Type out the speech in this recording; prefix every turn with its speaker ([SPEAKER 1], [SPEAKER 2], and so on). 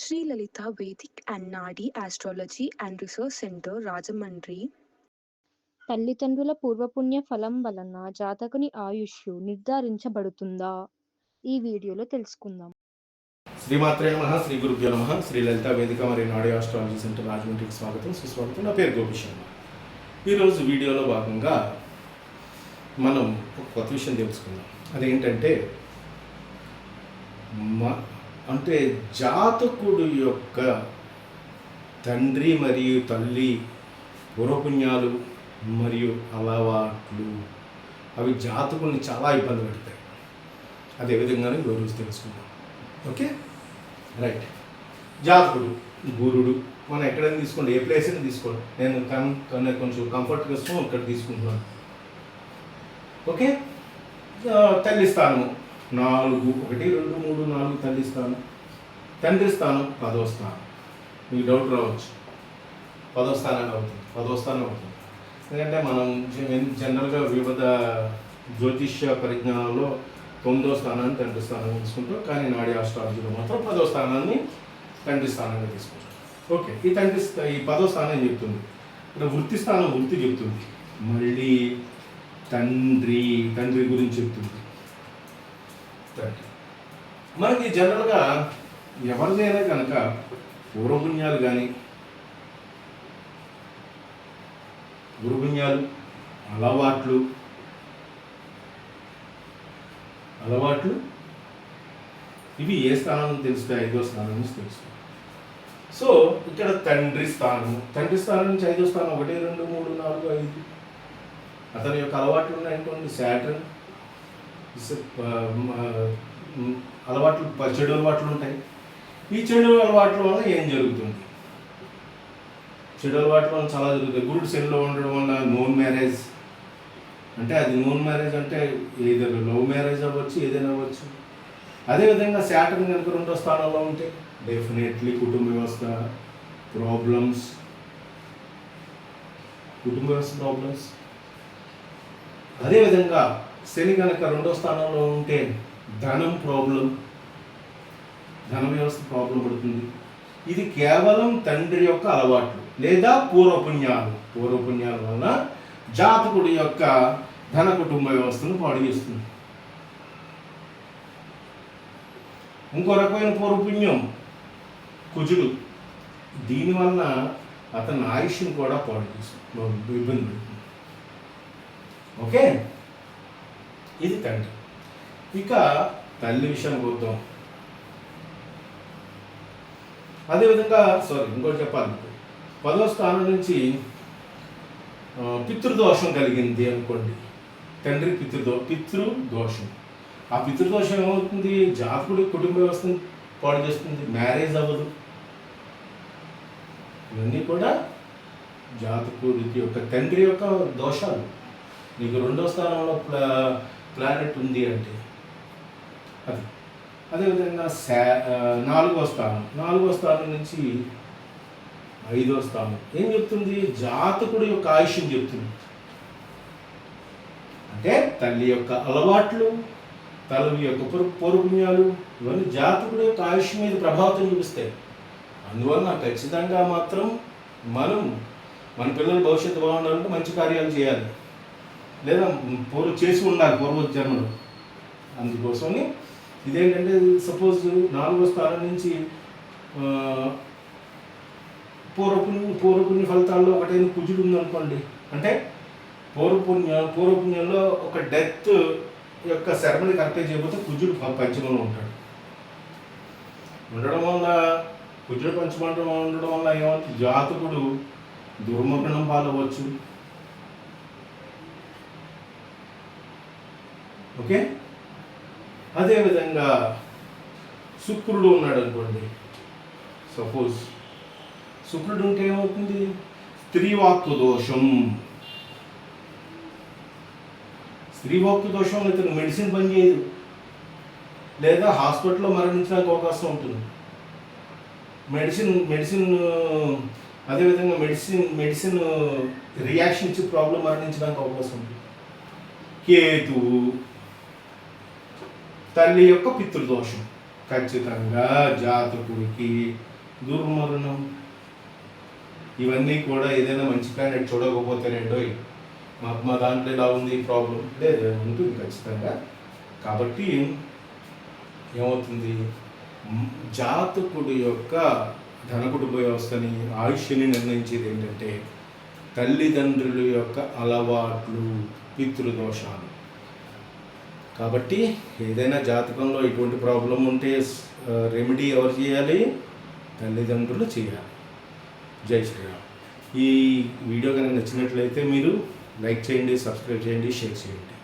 [SPEAKER 1] Shri Lalitha vedic and Nadi astrology and research centre Rajahmundry.
[SPEAKER 2] తల్లిదండ్రుల పూర్వపుణ్య ఫలం వలన జాతకుని ఆయుష్షు నిర్ధారించబడుతుందా? ఈ వీడియోలో తెలుసుకుందాం.
[SPEAKER 3] శ్రీమాత్రే నమ శ్రీ గురుభ్యో నమ శ్రీ లలిత వేదిక మరియు నాడి ఆస్ట్రాలజీ సెంటర్ రాజమండ్రికి స్వాగతం సుస్వాగతం. నా పేరు గోపి శర్మ. ఈరోజు వీడియోలో భాగంగా మనం ఒక కొత్త విషయం తెలుసుకుందాం. అదేంటంటే మ అంటే జాతకుడు యొక్క తండ్రి మరియు తల్లి పూర్వపుణ్యాలు మరియు అలవాట్లు అవి జాతకుల్ని చాలా ఇబ్బంది పెడతాయి. అదే విధంగానే వివరించి తెలుసుకుందాం. ఓకే? రైట్. జాతకుడు గురుడు మనం ఎక్కడైనా తీసుకోండి ఏ ప్లేస్ అయినా తీసుకోండి. నేను కన్ కొంచెం కంఫర్ట్ కోసం ఇక్కడ తీసుకుంటున్నాను. ఓకే? తల్లి స్థానము. నాలుగు ఒకటి రెండు మూడు నాలుగు తల్లి స్థానం. తండ్రి స్థానం పదో స్థానం. మీకు డౌట్ రావచ్చు. పదో స్థానాన్ని అవుతుంది. పదో స్థానం అవుతుంది. ఎందుకంటే మనం జనరల్గా వివిధ జ్యోతిష్య పరిజ్ఞానంలో తొమ్మిదో స్థానాన్ని తండ్రి స్థానంగా తీసుకుంటాం కానీ నాడి ఆస్ట్రాలజీలో మాత్రం పదో స్థానాన్ని తండ్రి స్థానంగా తీసుకుంటాం. ఓకే ఈ తండ్రి ఈ పదో స్థానం చెప్తుంది. ఇక్కడ వృత్తి స్థానం వృత్తి చెప్తుంది. మళ్ళీ తండ్రి తండ్రి గురించి చెప్తుంది. మనకి జనరల్గా ఎవరిదైనా కనుక పూర్వపుణ్యాలు కానీ గురుపుణ్యాలు అలవాట్లు అలవాట్లు ఇవి ఏ స్థానం తెలుస్తాయి? ఐదో స్థానం నుంచి తెలుస్తాయి. సో ఇక్కడ తండ్రి స్థానం తండ్రి స్థానం నుంచి ఐదో స్థానం ఒకటి రెండు మూడు నాలుగు ఐదు. అతని యొక్క అలవాట్లు ఉన్నాయనుకోండి. శాటర్న్ Uh, uh, అలవాట్లు చెడు అలవాట్లు ఉంటాయి. ఈ చెడు అలవాట్ల వల్ల ఏం జరుగుతుంది? చెడు అలవాట్ల వల్ల చాలా జరుగుతాయి. గుడ్ సెల్లో ఉండడం వల్ల నోన్ మ్యారేజ్ అంటే అది నోన్ మ్యారేజ్ అంటే ఏదైనా లవ్ మ్యారేజ్ అవ్వచ్చు ఏదైనా అవ్వచ్చు. అదేవిధంగా శాటర్న్ కనుక రెండో స్థానంలో ఉంటే డెఫినెట్లీ కుటుంబ వ్యవస్థ ప్రాబ్లమ్స్ కుటుంబ వ్యవస్థ ప్రాబ్లమ్స్ అదేవిధంగా శని కనుక రెండో స్థానంలో ఉంటే ధనం ప్రాబ్లం ధన వ్యవస్థ ప్రాబ్లం పడుతుంది. ఇది కేవలం తండ్రి యొక్క అలవాట్లు లేదా పూర్వపుణ్యాలు. పూర్వపుణ్యాల వలన జాతకుడి యొక్క ధన కుటుంబ వ్యవస్థను పాడు చేస్తుంది. ఇంకో రకమైన పూర్వపుణ్యం కుజుడు. దీనివల్ల అతని ఆయుష్ని కూడా పాడు చేస్తుంది. ఇబ్బంది ఓకే? ఇది తండ్రి. ఇక తల్లి విషయం చూద్దాం. అదేవిధంగా సారీ ఇంకోటి చెప్పాలి పదవ పదో స్థానం నుంచి పితృదోషం కలిగింది అనుకోండి. తండ్రి పితృదో పితృదోషం. ఆ పితృదోషం ఏమవుతుంది? జాతకుడి కుటుంబ వ్యవస్థను పాడు చేస్తుంది. మ్యారేజ్ అవ్వదు. ఇవన్నీ కూడా జాతకుడి యొక్క తండ్రి యొక్క దోషాలు. నీకు రెండో స్థానంలో ప్లా ప్లానెట్ ఉంది అంటే? అది. అదేవిధంగా శా నాలుగో స్థానం. నాలుగో స్థానం నుంచి ఐదో స్థానం. ఏం చెప్తుంది? జాతకుడి యొక్క ఆయుష్యం చెప్తుంది. అంటే తల్లి యొక్క అలవాట్లు తల్లి యొక్క పొరు ఇవన్నీ జాతకుడి యొక్క ఆయుష్ మీద ప్రభావితం చూపిస్తాయి. అందువలన ఖచ్చితంగా మాత్రం మనం మన పిల్లల భవిష్యత్తు బాగుండాలంటే మంచి కార్యాలు చేయాలి. లేదా పూర్వ చేసి ఉండాలి పూర్వ జన్మలు. అందుకోసమని ఇదేంటంటే సపోజ్ నాలుగో స్థానం నుంచి పూర్వపుణ్యం పూర్వపుణ్య పూర్వపుణ్య ఫలితాల్లో ఒకటైన కుజుడు ఉందనుకోండి అంటే పూర్వపుణ్య పూర్వపుణ్యంలో ఒక డెత్ యొక్క శర్మని కరెక్ట్ చేయకపోతే కుజుడు పంచమంలో ఉంటాడు. ఉండడం వల్ల కుజుడు పంచమంలో ఉండడం వల్ల ఏమవుతుంది జాతకుడు దుర్మగ్నం పాలవచ్చు. ఓకే? అదేవిధంగా శుక్రుడు ఉన్నాడు అనుకోండి. సపోజ్ శుక్రుడు ఉంటే ఏమవుతుంది? స్త్రీవాక్కు దోషం. స్త్రీవాక్కు దోషం ఇతను మెడిసిన్ పనిచేయదు లేదా హాస్పిటల్లో మరణించడానికి అవకాశం ఉంటుంది. మెడిసిన్ మెడిసిన్ అదేవిధంగా మెడిసిన్ మెడిసిన్ రియాక్షన్ ఇచ్చి ప్రాబ్లం మరణించడానికి అవకాశం ఉంటుంది. కేతు తల్లి యొక్క పితృదోషం. ఖచ్చితంగా జాతకుడికి దుర్మరణం. ఇవన్నీ కూడా ఏదైనా మంచి చూడకపోతే చూడకపోతేనేంటో మా మా దాంట్లో ఇలా ఉంది ప్రాబ్లం లేదు ఉంటుంది ఖచ్చితంగా. కాబట్టి ఏమవుతుంది? జాతకుడు యొక్క ధనకుడు వ్యవస్థని ఆయుష్ని నిర్ణయించేది ఏంటంటే తల్లిదండ్రుల యొక్క అలవాట్లు పితృదోషాలు. కాబట్టి ఏదైనా జాతకంలో ఇటువంటి ప్రాబ్లం ఉంటే రెమెడీ ఎవరు చేయాలి? తల్లిదండ్రులు చేయాలి. జై శ్రీరామ్. ఈ వీడియో కనుక నచ్చినట్లయితే మీరు లైక్ చేయండి సబ్స్క్రైబ్ చేయండి షేర్ చేయండి.